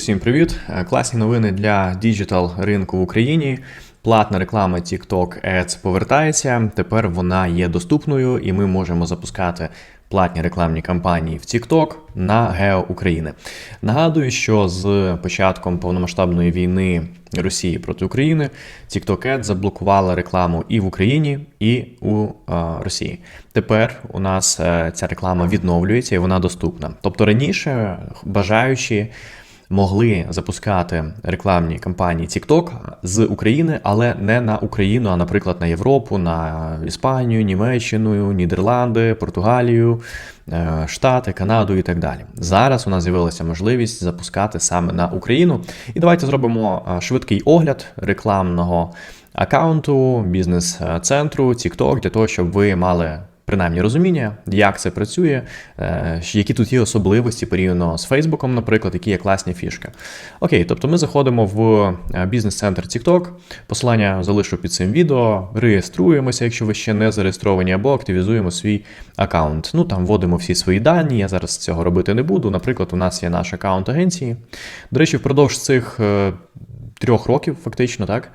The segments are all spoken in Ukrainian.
Всім привіт! Е, Класні новини для діджитал ринку в Україні. Платна реклама TikTok Ads повертається. Тепер вона є доступною, і ми можемо запускати платні рекламні кампанії в TikTok на Гео України. Нагадую, що з початком повномасштабної війни Росії проти України TikTok Ads заблокувала рекламу і в Україні, і у е, Росії. Тепер у нас е, ця реклама відновлюється і вона доступна. Тобто раніше бажаючі могли запускати рекламні кампанії TikTok з України, але не на Україну, а, наприклад, на Європу, на Іспанію, Німеччину, Нідерланди, Португалію, е, Штати, Канаду і так далі. Зараз у нас з'явилася можливість запускати саме на Україну. І давайте зробимо е, швидкий огляд рекламного аккаунту, бізнес-центру TikTok для того, щоб ви мали принаймні розуміння, як це працює, е, які тут є особливості порівняно з Фейсбуком, наприклад, які є класні фішки. Окей, тобто ми заходимо в е, бізнес-центр TikTok, посилання залишу під цим відео, реєструємося, якщо ви ще не зареєстровані, або активізуємо свій аккаунт. Ну там вводимо всі свої дані. Я зараз цього робити не буду. Наприклад, у нас є наш аккаунт агенції. До речі, впродовж цих е, трьох років, фактично, так.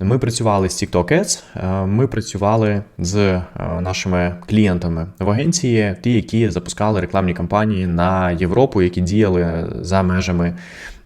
Ми працювали з TikTok Ads, е, ми працювали з е, нашими клієнтами в агенції, ті, які запускали рекламні кампанії на Європу, які діяли за межами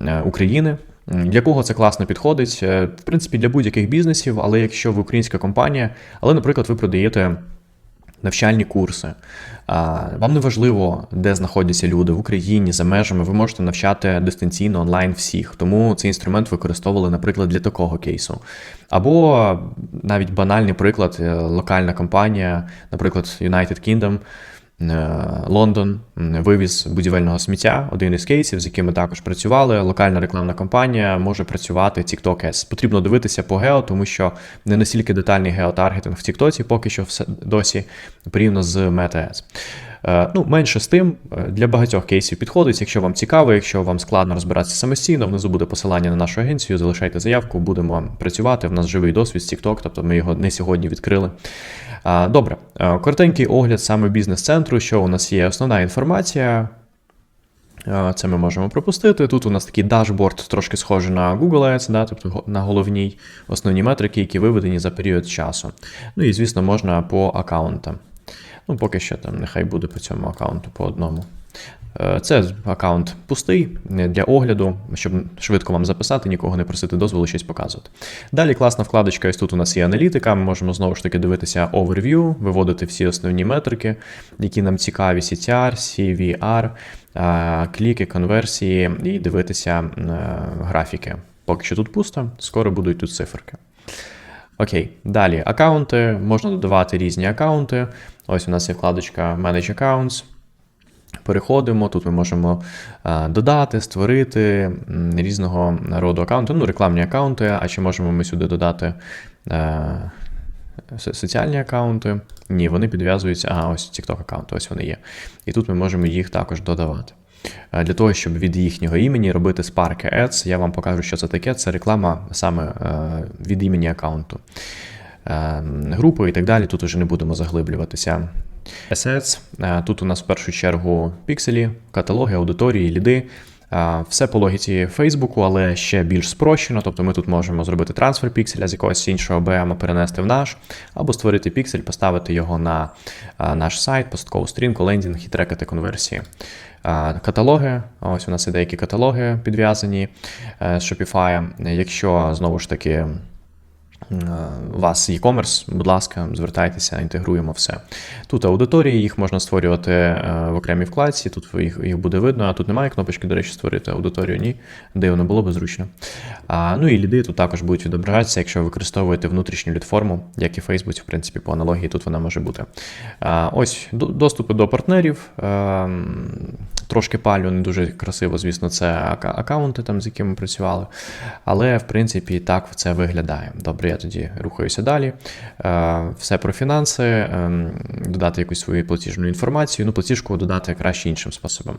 е, України. Для кого це класно підходить? В принципі, для будь-яких бізнесів, але якщо ви українська компанія, але, наприклад, ви продаєте навчальні курси. Вам не важливо, де знаходяться люди в Україні за межами. Ви можете навчати дистанційно онлайн всіх. Тому цей інструмент використовували, наприклад, для такого кейсу. Або навіть банальний приклад, е, локальна компанія, наприклад, United Kingdom. Е, Лондон вивіз будівельного сміття, один із кейсів, з якими також працювали. Локальна рекламна кампанія може працювати TikTok Ads. Потрібно дивитися по гео, тому що не настільки детальний геотаргетинг в TikTok поки що все досі порівняно з Meta Ads. Е, ну, менше з тим, е, для багатьох кейсів підходить. Якщо вам цікаво, якщо вам складно розбиратися самостійно, внизу буде посилання на нашу агенцію. Залишайте заявку, будемо працювати. В нас живий досвід з TikTok, тобто ми його не сьогодні відкрили. Добре, коротенький огляд саме бізнес-центру, що у нас є основна інформація. Це ми можемо пропустити. Тут у нас такий дашборд, трошки схожий на Google Ads, да, тобто на головній основні метрики, які виведені за період часу. Ну і, звісно, можна по аккаунтам. Ну, поки що там нехай буде по цьому аккаунту по одному. Е, це аккаунт пустий для огляду, щоб швидко вам записати, нікого не просити дозволу щось показувати. Далі класна вкладочка, ось тут у нас є аналітика. Ми можемо знову ж таки дивитися overview, виводити всі основні метрики, які нам цікаві: CTR, CVR, е, кліки, конверсії, і дивитися е, графіки. Поки що тут пусто, скоро будуть тут циферки. Окей, далі аккаунти. Можна додавати різні аккаунти. Ось у нас є вкладочка Manage Accounts. Переходимо, тут ми можемо додати, створити різного роду аккаунти, ну, рекламні аккаунти, а чи можемо ми сюди додати соціальні аккаунти? Ні, вони підв'язуються. Ага, ось TikTok аккаунти, ось вони є. І тут ми можемо їх також додавати. Для того, щоб від їхнього імені робити Spark Ads, я вам покажу, що це таке. Це реклама саме від імені аккаунту. Групи і так далі. Тут уже не будемо заглиблюватися. Assets. Е, тут у нас в першу чергу пікселі, каталоги, аудиторії, ліди. Е, все по логіці Фейсбуку, але ще більш спрощено. Тобто ми тут можемо зробити трансфер пікселя з якогось іншого БМ перенести в наш, або створити піксель, поставити його на е, наш сайт, посткову сторінку, лендінг і трекати конверсії. Каталоги, ось у нас є деякі каталоги підв'язані з Shopify. Якщо знову ж таки. У вас e-commerce, будь ласка, звертайтеся, інтегруємо все. Тут аудиторії, їх можна створювати е, в окремій вкладці, тут їх їх буде видно, а тут немає кнопочки, до речі, створити аудиторію, ні, де воно було би зручно. А, Ну і ліди тут також будуть відображатися, якщо ви використовуєте внутрішню лідформу, як і Фейсбуці, в принципі, по аналогії тут вона може бути. А, Ось доступи до партнерів. А, Трошки палю, не дуже красиво, звісно, це аккаунти, там, з якими працювали. Але, в принципі, так це виглядає. Добре, я тоді рухаюся далі. Е, все про фінанси, ем, додати якусь свою платіжну інформацію. Ну, платіжку додати краще іншим способом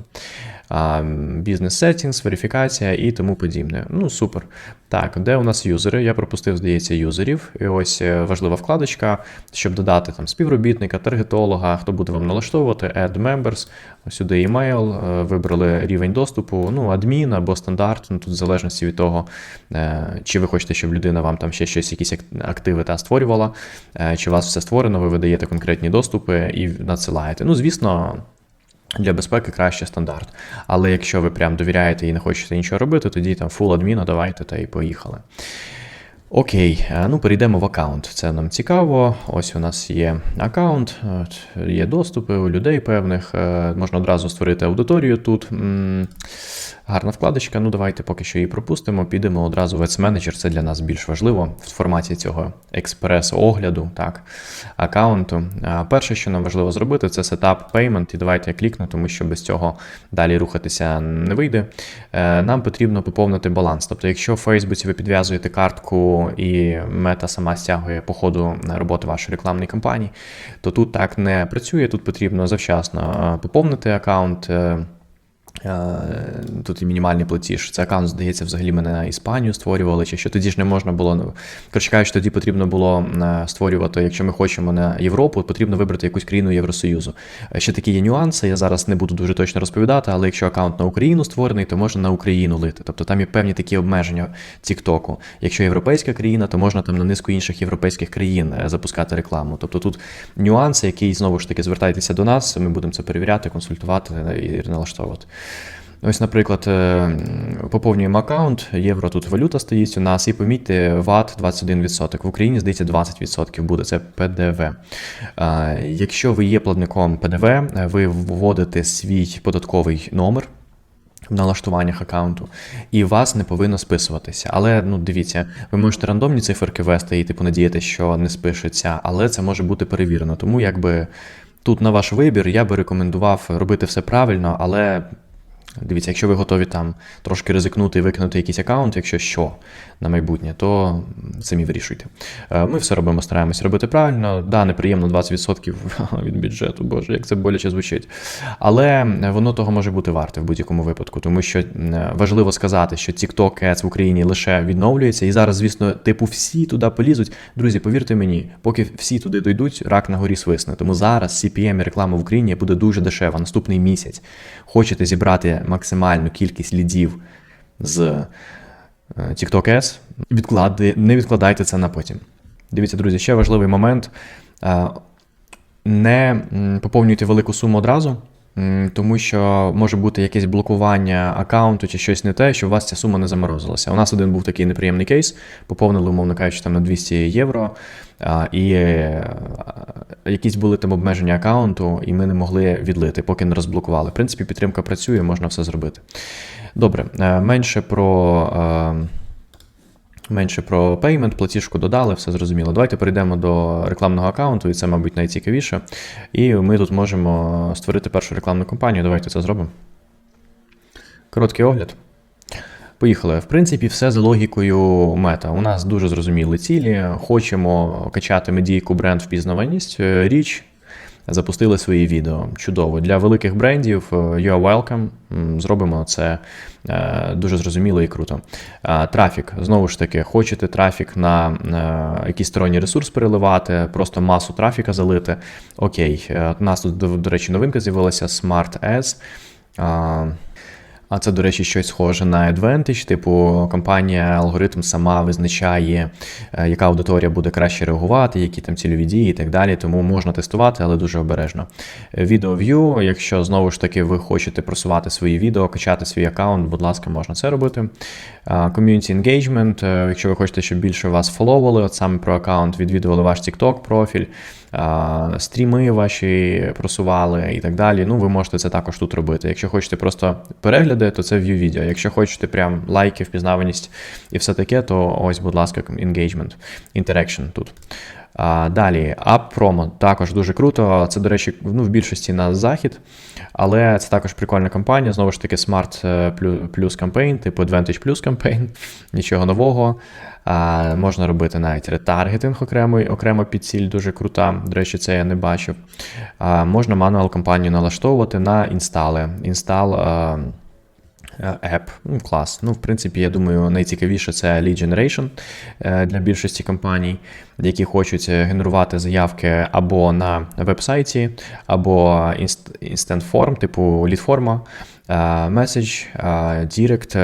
бізнес settings, верифікація і тому подібне. Ну, супер. Так, де у нас юзери? Я пропустив, здається, юзерів. І ось е, важлива вкладочка, щоб додати там співробітника, таргетолога, хто буде вам налаштовувати, add members. Сюди імейл, е, вибрали рівень доступу, ну, адмін або стандарт, ну тут в залежності від того, е, чи ви хочете, щоб людина вам там ще щось, якісь активи та створювала, е, чи у вас все створено, ви видаєте конкретні доступи і надсилаєте. Ну, звісно. Для безпеки краще стандарт. Але якщо ви прям довіряєте і не хочете нічого робити, тоді там full адміна давайте та і поїхали. Окей, е, ну перейдемо в аккаунт. Це нам цікаво. Ось у нас є аккаунт, є доступи у людей певних. е, Можна одразу створити аудиторію тут. Гарна вкладочка. Ну давайте поки що її пропустимо. Підемо одразу в Manager. Це для нас більш важливо в форматі цього експрес-огляду, так, аккаунту. Перше, що нам важливо зробити, це Setup Payment. І давайте я клікну, тому що без цього далі рухатися не вийде. Е, Нам потрібно поповнити баланс. Тобто, якщо в Фейсбуці ви підв'язуєте картку і мета сама стягує по ходу роботи вашої рекламної кампанії, то тут так не працює. Тут потрібно завчасно е, поповнити аккаунт. Е, Тут і мінімальний платіж. Це аккаунт, здається, взагалі мене на Іспанію створювали, чи що тоді ж не можна було. ну, Коротше кажучи, тоді потрібно було е, створювати, якщо ми хочемо на Європу, потрібно вибрати якусь країну Євросоюзу. Е, Ще такі є нюанси, я зараз не буду дуже точно розповідати, але якщо аккаунт на Україну створений, то можна на Україну лити. Тобто там є певні такі обмеження Тіктоку. Якщо європейська країна, то можна там на низку інших європейських країн запускати рекламу. Тобто тут нюанси, які знову ж таки звертайтеся до нас, ми будемо це перевіряти, консультувати і налаштовувати. Ось, наприклад, е, поповнюємо аккаунт, євро тут валюта стоїть у нас, і помітьте, ВАТ 21%. В Україні, здається, 20% буде, це ПДВ. Е, Якщо ви є платником ПДВ, е, ви вводите свій податковий номер. В налаштуваннях аккаунту, і вас не повинно списуватися. Але ну дивіться, ви можете рандомні циферки ввести і типу надіяти, що не спишеться, але це може бути перевірено. Тому якби тут на ваш вибір я би рекомендував робити все правильно, але Дивіться, якщо ви готові там трошки ризикнути і викинути якийсь аккаунт, якщо що на майбутнє, то самі вирішуйте. Е, Ми все робимо, стараємось робити правильно. Да, неприємно 20% від бюджету, боже, як це боляче звучить. Але воно того може бути варте в будь-якому випадку, тому що е, важливо сказати, що TikTok Ads в Україні лише відновлюється, і зараз, звісно, типу, всі туди полізуть. Друзі, повірте мені, поки всі туди дойдуть, рак на горі свисне. Тому зараз CPM і реклама в Україні буде дуже дешева. Наступний місяць. Хочете зібрати максимальну кількість лідів з е, TikTok Ads, відклади, не відкладайте це на потім. Дивіться, друзі, ще важливий момент. Е, Не поповнюйте велику суму одразу, тому що може бути якесь блокування аккаунту чи щось не те, що у вас ця сума не заморозилася. У нас один був такий неприємний кейс, поповнили, умовно кажучи, там на 200 євро, і е, якісь були там обмеження аккаунту, і ми не могли відлити, поки не розблокували. В принципі, підтримка працює, можна все зробити. Добре, е, менше про. Менше про payment, платіжку додали, все зрозуміло. Давайте перейдемо до рекламного аккаунту, і це, мабуть, найцікавіше. І ми тут можемо створити першу рекламну кампанію. Давайте це зробимо. Короткий огляд. Поїхали. В принципі, все за логікою мета. У нас дуже зрозуміли цілі. Хочемо качати медійку бренд впізнаваність. Е, Річ. Запустили свої відео. Чудово. Для великих брендів е, you are welcome. Зробимо це е, дуже зрозуміло і круто. Трафік. Знову ж таки, хочете трафік на е, якийсь сторонній ресурс переливати, просто масу трафіка залити. Окей. У нас тут, до, речі, новинка з'явилася Smart Ads. А, це, до речі, щось схоже на Advantage, типу компанія алгоритм сама визначає, е, яка аудиторія буде краще реагувати, які там цільові дії і так далі. Тому можна тестувати, але дуже обережно. Відео View, якщо знову ж таки ви хочете просувати свої відео, качати свій аккаунт, будь ласка, можна це робити. Community Engagement, е, якщо ви хочете, щоб більше вас фоловили, от саме про аккаунт, відвідували ваш TikTok профіль, стріми ваші просували і так далі. Ну, ви можете це також тут робити. Якщо хочете просто перегляди, то це view відео. Якщо хочете прям лайки, впізнаваність і все таке, то ось, будь ласка, engagement, interaction тут. А, Далі, App Promo також дуже круто. Це, до речі, ну, в більшості на захід, але це також прикольна кампанія. Знову ж таки, Smart е, плюс кампейн, типу Advantage плюс кампейн, нічого нового. А, Можна робити навіть ретаргетинг окремо, окремо під ціль, дуже крута. До речі, це я не бачив. А, Можна мануал кампанію налаштовувати на інстали. Інстал. Е, App, ну, клас. Ну, в принципі, я думаю, найцікавіше це lead generation е, для більшості компаній, які хочуть е, генерувати заявки або на веб-сайті, або instant form, типу lead-форма, меседж, Дірект.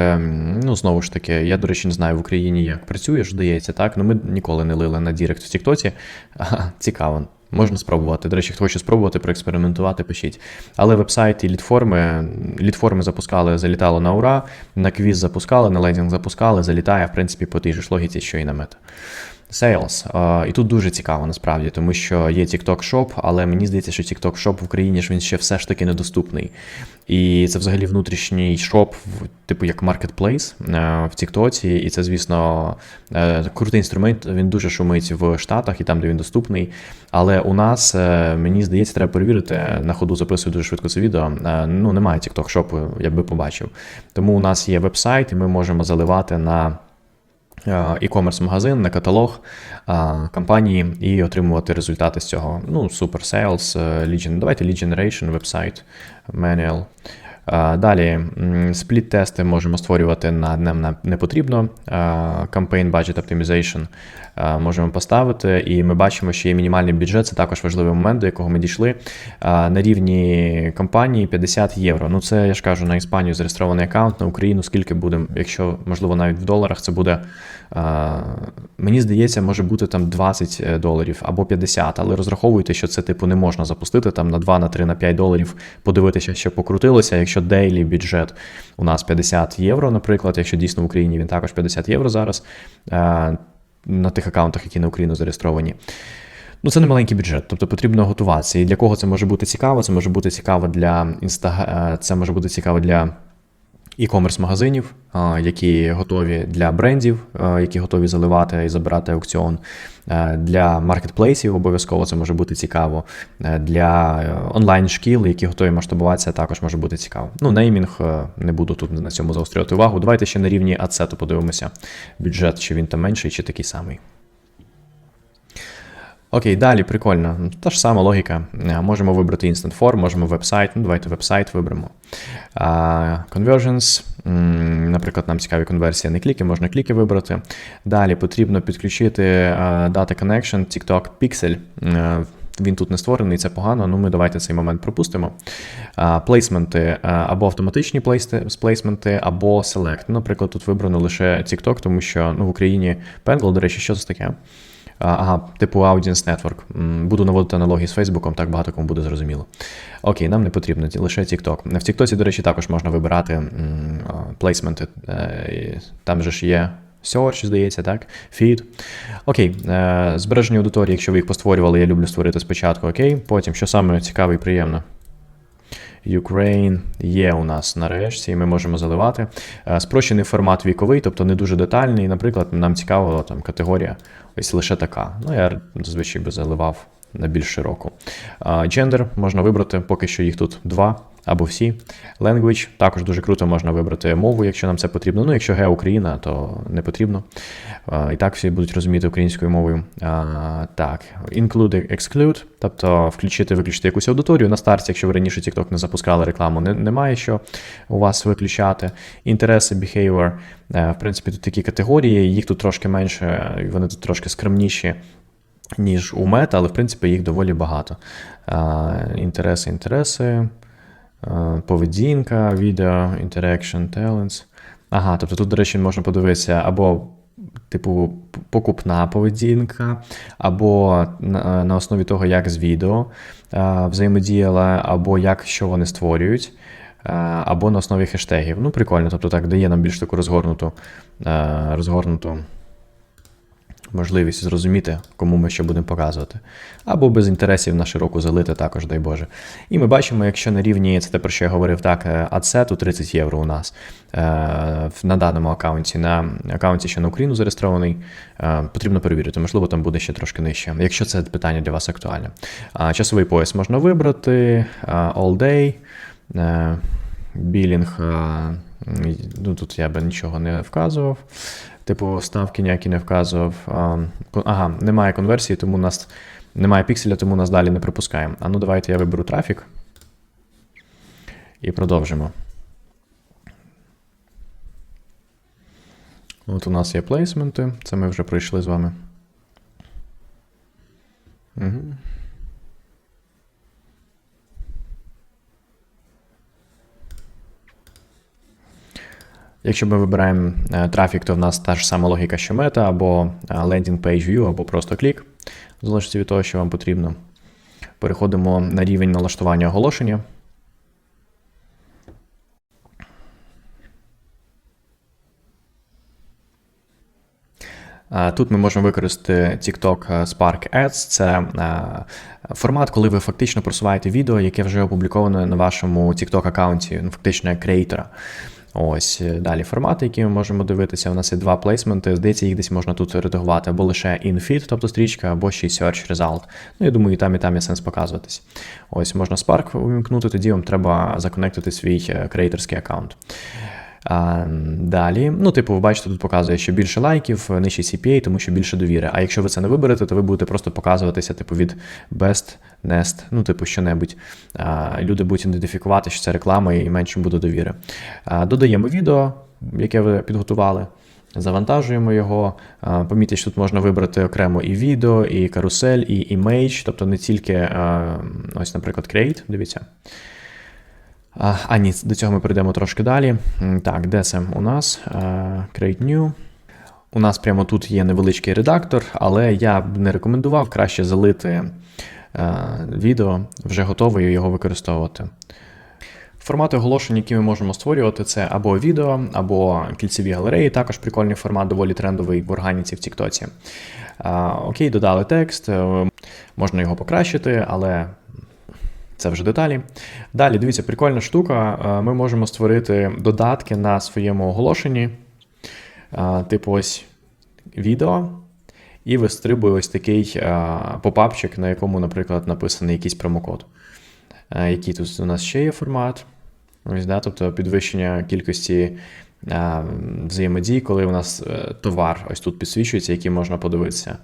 Ну, знову ж таки, я, до речі, не знаю в Україні, як працює, здається, так. Ну ми ніколи не лили на Дірект в Тіктоці. Цікаво. Можна спробувати. До речі, хто хоче спробувати, проекспериментувати, пишіть. Але веб-сайт і літформи, літформи запускали, залітало на ура, на квіз запускали, на лендінг запускали, залітає, в принципі, по тій же ж логіці, що і на мета. Sales. І тут дуже цікаво насправді, тому що є TikTok Shop, але мені здається, що TikTok Shop в Україні ж він ще все ж таки недоступний. І це взагалі внутрішній шоп, типу як маркетплейс в TikTok, і це, звісно, е, крутий інструмент. Він дуже шумить в Штатах і там, де він доступний. Але у нас, е, мені здається, треба перевірити. На ходу записую дуже швидко це відео. Е, ну, немає TikTok шопу, я би побачив. Тому у нас є веб-сайт, і ми можемо заливати на. E-commerce магазин на каталог компанії і отримувати результати з цього. Ну, супер sales, lead, давайте lead generation, вебсайт, manual. Далі спліт-тести можемо створювати на днем не потрібно. Campaign Budget Optimization можемо поставити, і ми бачимо, що є мінімальний бюджет, це також важливий момент, до якого ми дійшли. На рівні компанії 50 євро. Ну це я ж кажу на Іспанію зареєстрований аккаунт, на Україну скільки буде, якщо можливо навіть в доларах, це буде. Мені здається, може бути там 20 е, доларів або 50, але розраховуйте, що це типу не можна запустити там на 2, на 3, на 5 доларів, подивитися, що покрутилося. Якщо дейлі бюджет у нас 50 євро, наприклад, якщо дійсно в Україні він також 50 євро зараз на тих аккаунтах, які на Україну зареєстровані. Ну, це не маленький бюджет, тобто потрібно готуватися. І для кого це може бути цікаво? Це може бути цікаво для інста... Е, це може бути цікаво для e-commerce магазинів, які готові для брендів, які готові заливати і забирати аукціон. Для маркетплейсів обов'язково це може бути цікаво. Для онлайн-шкіл, які готові масштабуватися, також може бути цікаво. Ну, неймінг не буду тут на цьому заострювати увагу. Давайте ще на рівні ацету подивимося бюджет, чи він там менший, чи такий самий. Окей, далі прикольно. Та ж сама логіка. Можемо вибрати Instant Form, можемо веб-сайт. Ну, давайте веб-сайт виберемо. Conversions. Наприклад, нам цікаві конверсії не кліки, можна кліки вибрати. Далі потрібно підключити uh, Data Connection, TikTok Pixel. Uh, він тут не створений, це погано, ну ми давайте цей момент пропустимо. Плейсменти або автоматичні плейсменти, або Select. Наприклад, тут вибрано лише TikTok, тому що ну, в Україні Pengle, до речі, що це таке? Ага, типу Audience Network. Буду наводити аналогії з Фейсбуком, так багато кому буде зрозуміло. Окей, нам не потрібно лише TikTok. В TikTok, до речі, також можна вибирати плейсменти. Там же ж є. Search, здається, так? Feed. Окей, е, збережені аудиторії, якщо ви їх постворювали, я люблю створити спочатку. Окей. Потім, що саме цікаве і приємно. Ukraine є у нас нарешті, і ми можемо заливати. Е, спрощений формат віковий, тобто не дуже детальний. Наприклад, нам цікаво там категорія ось лише така. Ну, я зазвичай би заливав на більш широку. Джендер можна вибрати, поки що їх тут два або всі. Language також дуже круто можна вибрати мову, якщо нам це потрібно. Ну, якщо ге Україна, то не потрібно. І так всі будуть розуміти українською мовою. Так, include, exclude, тобто включити, виключити якусь аудиторію. На старті, якщо ви раніше TikTok не запускали рекламу, не, немає що у вас виключати. Інтереси, behavior. Е, в принципі, тут такі категорії, їх тут трошки менше, вони тут трошки скромніші ніж у мета, але в принципі їх доволі багато. Інтереси, інтереси, поведінка, відео, interaction, talents. Ага, тобто тут, до речі, можна подивитися або. Типу, покупна поведінка, або на, на основі того, як з відео а, взаємодіяла, або як що вони створюють, а, або на основі хештегів. Ну, прикольно, тобто так дає нам більш таку розгорнуту, а, розгорнуту можливість зрозуміти, кому ми що будемо показувати. Або без інтересів на широку залити також, дай Боже. І ми бачимо, якщо на рівні, це те, про що я говорив, так, адцету 30 євро у нас е, на даному аккаунті, на аккаунті, що на Україну зареєстрований, е, потрібно перевірити, можливо, там буде ще трошки нижче, якщо це питання для вас актуальне. Часовий пояс можна вибрати, all day, білінг, ну тут я би нічого не вказував типу, ставки ніякі не вказував. Ага, немає конверсії, тому нас немає пікселя, тому нас далі не пропускаємо. А ну давайте я виберу трафік і продовжимо. От у нас є плейсменти, це ми вже пройшли з вами. Угу. Якщо ми вибираємо е, трафік, то в нас та ж сама логіка, що мета, або е, landing page view, або просто клік, залежить від того, що вам потрібно. Переходимо на рівень налаштування оголошення. Е, Тут ми можемо використати TikTok Spark Ads. Це формат, коли ви фактично просуваєте відео, яке вже опубліковане на вашому TikTok аккаунті, ну, фактично як креатора. Ось е, далі формати, які ми можемо дивитися. У нас є два плейсменти. Здається, їх десь можна тут редагувати або лише in-feed, тобто стрічка, або ще й search result. Ну, я думаю, і там, і там є сенс показуватись. Ось можна Spark увімкнути, тоді вам треба законектити свій е, креаторський аккаунт. А, Далі, ну, типу, ви бачите, тут показує, що більше лайків, нижчий CPA, тому що більше довіри. А якщо ви це не виберете, то ви будете просто показуватися, типу, від best, nest, ну, типу, що-небудь. Люди будуть ідентифікувати, що це реклама і менше буде довіри. А, Додаємо відео, яке ви підготували. Завантажуємо його. А, Помітьте, що тут можна вибрати окремо і відео, і карусель, і імейдж, тобто не тільки, ось, наприклад, create, дивіться. А, ні, до цього ми перейдемо трошки далі. Так, де у нас? Create New. У нас прямо тут є невеличкий редактор, але я б не рекомендував краще залити відео, вже готове і його використовувати. Формати оголошень, які ми можемо створювати, це або відео, або кільцеві галереї. Також прикольний формат, доволі трендовий в органіці в Тіктоці. Окей, додали текст, е, можна його покращити, але це вже деталі. Далі, дивіться, прикольна штука. Е, Ми можемо створити додатки на своєму оголошенні. Е, Типу, ось відео. І вистрибує ось такий е, попапчик, на якому, наприклад, написаний якийсь промокод. Який тут у нас ще є формат? Ось, да, тобто підвищення кількості взаємодій, коли у нас е, товар ось тут підсвічується, який можна подивитися.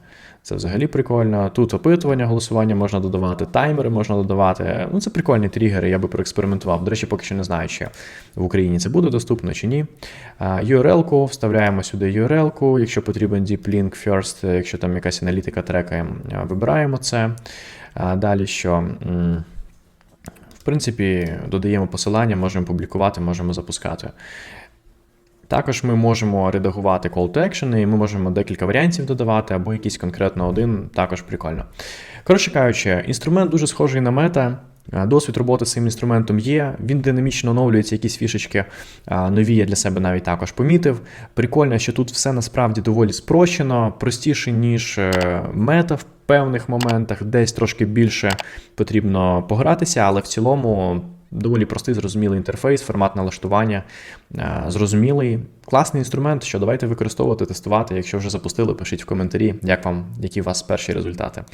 Це взагалі прикольно. Тут опитування, голосування можна додавати, таймери можна додавати. Ну, це прикольні тригери, я би проекспериментував. До речі, поки що не знаю, чи в Україні це буде доступно чи ні. URL-ку, вставляємо сюди URL-ку. Якщо потрібен deep link first, якщо там якась аналітика трекає, вибираємо це. Далі що? В принципі, додаємо посилання, можемо публікувати, можемо запускати. Також ми можемо редагувати call to action, і ми можемо декілька варіантів додавати, або якийсь конкретно один, також прикольно. Коротше кажучи, інструмент дуже схожий на мета. Досвід роботи з цим інструментом є. Він динамічно оновлюється, якісь фішечки нові я для себе навіть також помітив. Прикольно, що тут все насправді доволі спрощено, простіше, ніж е, мета в певних моментах, десь трошки більше потрібно погратися, але в цілому доволі простий, зрозумілий інтерфейс, формат налаштування, е, зрозумілий. Класний інструмент, що давайте використовувати, тестувати. Якщо вже запустили, пишіть в коментарі, як вам, які у вас перші результати.